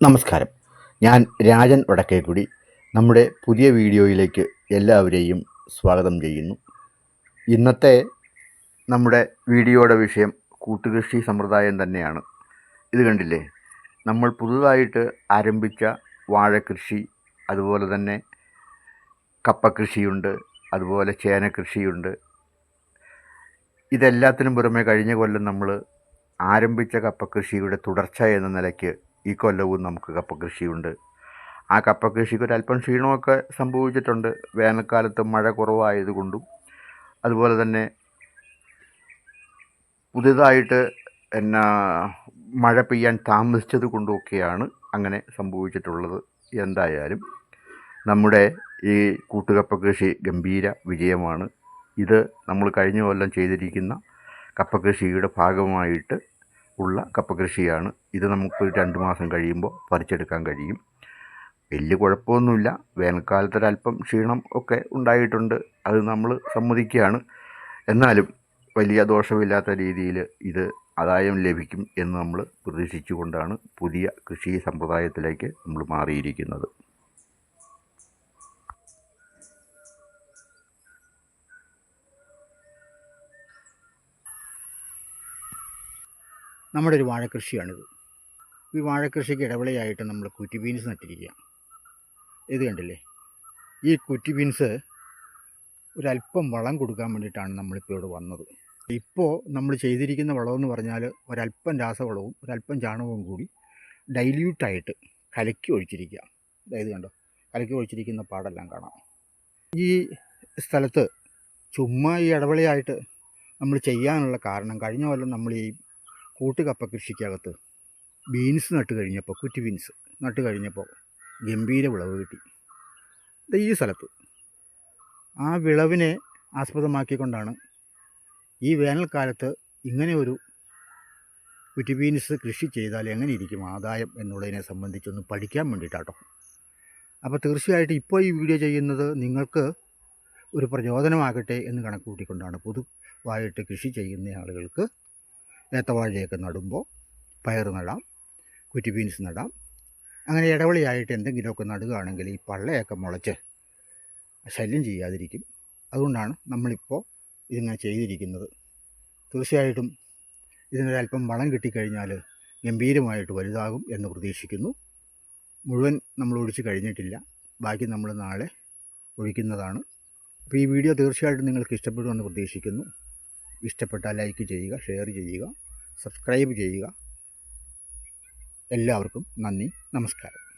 നമസ്കാരം. ഞാൻ രാജൻ വടക്കേക്കുടി. നമ്മുടെ പുതിയ വീഡിയോയിലേക്ക് എല്ലാവരെയും സ്വാഗതം ചെയ്യുന്നു. ഇന്നത്തെ നമ്മുടെ വീഡിയോയുടെ വിഷയം കൂട്ടുകൃഷി സമ്പ്രദായം തന്നെയാണ്. ഇത് കണ്ടില്ലേ? നമ്മൾ പുതുതായിട്ട് ആരംഭിച്ച വാഴക്കൃഷി അതുപോലെ തന്നെ കപ്പക്കൃഷിയുണ്ട് അതുപോലെ ചേനക്കൃഷിയുണ്ട് ഇതെല്ലാത്തിനും പുറമെ കഴിഞ്ഞ കൊല്ലം നമ്മൾ ആരംഭിച്ച കപ്പകൃഷിയുടെ തുടർച്ച എന്ന നിലയ്ക്ക് ഈ കൊല്ലവും നമുക്ക് കപ്പകൃഷിയുണ്ട് ആ കപ്പകൃഷിക്ക് ഒരല്പം ക്ഷീണമൊക്കെ സംഭവിച്ചിട്ടുണ്ട്. വേനൽക്കാലത്ത് മഴ കുറവായതുകൊണ്ടും. അതുപോലെ തന്നെ പുതിയതായിട്ട് എന്നാ മഴ പെയ്യാൻ താമസിച്ചത് കൊണ്ടുമൊക്കെയാണ് അങ്ങനെ സംഭവിച്ചിട്ടുള്ളത് എന്തായാലും. നമ്മുടെ ഈ കൂട്ടുകപ്പ കൃഷി ഗംഭീര വിജയമാണ്. ഇത് നമ്മൾ കഴിഞ്ഞ കൊല്ലം ചെയ്തിരിക്കുന്ന കപ്പ കൃഷിയുടെ ഭാഗമായിട്ട് ഉള്ള കപ്പകൃഷിയാണ്. ഇത് നമുക്ക് രണ്ട് മാസം കഴിയുമ്പോൾ പറിച്ചെടുക്കാൻ കഴിയും. വലിയ കുഴപ്പമൊന്നുമില്ല. വേനൽക്കാലത്തൊരല്പം ക്ഷീണം ഒക്കെ ഉണ്ടായിട്ടുണ്ട്. അത് നമ്മൾ സമ്മതിക്കുകയാണ്. എന്നാലും വലിയ ദോഷമില്ലാത്ത രീതിയിൽ ഇത് ആദായം ലഭിക്കും എന്ന് നമ്മൾ പ്രതീക്ഷിച്ചുകൊണ്ടാണ് പുതിയ കൃഷി സമ്പ്രദായത്തിലേക്ക് നമ്മൾ മാറിയിരിക്കുന്നത്. നമ്മുടെ ഒരു വാഴക്കൃഷിയാണിത്. ഈ വാഴക്കൃഷിക്ക് ഇടവിളയായിട്ട് നമ്മൾ കുറ്റി ബീൻസ് നട്ടിരിക്കുക ഇത് കണ്ടില്ലേ? ഈ കുറ്റി ബീൻസ് ഒരല്പം വളം കൊടുക്കാൻ വേണ്ടിയിട്ടാണ് നമ്മളിപ്പോൾ ഇവിടെ വന്നത്. ഇപ്പോൾ നമ്മൾ ചെയ്തിരിക്കുന്ന വളമെന്ന് പറഞ്ഞാൽ ഒരല്പം രാസവളവും ഒരല്പം ചാണകവും കൂടി ഡൈല്യൂട്ടായിട്ട് കലക്കി ഒഴിച്ചിരിക്കുക അതായത് കണ്ടോ? കലക്കി ഒഴിച്ചിരിക്കുന്ന പാടെല്ലാം കാണാം. ഈ സ്ഥലത്ത് ചുമ്മാ ഈ ഇടവിളയായിട്ട് നമ്മൾ ചെയ്യാനുള്ള കാരണം കഴിഞ്ഞ കൊല്ലം നമ്മൾ ഈ കൂട്ടുകപ്പ കൃഷിക്കകത്ത് ബീൻസ് നട്ട് കഴിഞ്ഞപ്പോൾ കുറ്റി ബീൻസ് നട്ട് കഴിഞ്ഞപ്പോൾ ഗംഭീര വിളവ് കിട്ടി. ഈ സ്ഥലത്ത് ആ വിളവിനെ ആസ്പദമാക്കിക്കൊണ്ടാണ് ഈ വേനൽക്കാലത്ത് ഇങ്ങനെ ഒരു കുറ്റി ബീൻസ് കൃഷി ചെയ്താൽ എങ്ങനെ ഇരിക്കും ആദായം എന്നുള്ളതിനെ സംബന്ധിച്ചൊന്ന് പഠിക്കാൻ വേണ്ടിയിട്ടാട്ടോ. അപ്പോൾ തീർച്ചയായിട്ടും ഇപ്പോൾ ഈ വീഡിയോ ചെയ്യുന്നത് നിങ്ങൾക്ക് ഒരു പ്രചോദനമാകട്ടെ എന്ന് കണക്കുകൂട്ടിക്കൊണ്ടാണ് പൊതുവായിട്ട് കൃഷി ചെയ്യുന്ന ആളുകൾക്ക് ഏത്തവാഴയൊക്കെ നടുമ്പോൾ പയർ നടാം കുറ്റി ബീൻസ് നടാം. അങ്ങനെ ഇടവളിയായിട്ട് എന്തെങ്കിലുമൊക്കെ നടുകയാണെങ്കിൽ ഈ പള്ളയൊക്കെ മുളച്ച് ശല്യം ചെയ്യാതിരിക്കും. അതുകൊണ്ടാണ് നമ്മളിപ്പോൾ ഇതിങ്ങനെ ചെയ്തിരിക്കുന്നത്. തീർച്ചയായിട്ടും ഇതിനൊരല്പം വളം കിട്ടിക്കഴിഞ്ഞാൽ ഗംഭീരമായിട്ട് വലുതാകും എന്ന് പ്രതീക്ഷിക്കുന്നു. മുഴുവൻ നമ്മൾ ഒഴിച്ച് കഴിഞ്ഞിട്ടില്ല. ബാക്കി നമ്മൾ നാളെ ഒഴിക്കുന്നതാണ്. അപ്പോൾ ഈ വീഡിയോ തീർച്ചയായിട്ടും നിങ്ങൾക്ക് ഇഷ്ടപ്പെടുമെന്ന് പ്രതീക്ഷിക്കുന്നു. ഇഷ്ടപ്പെട്ടാൽ ലൈക്ക് ചെയ്യുക ഷെയർ ചെയ്യുക സബ്സ്ക്രൈബ് ചെയ്യുക. എല്ലാവർക്കും നന്ദി നമസ്കാരം.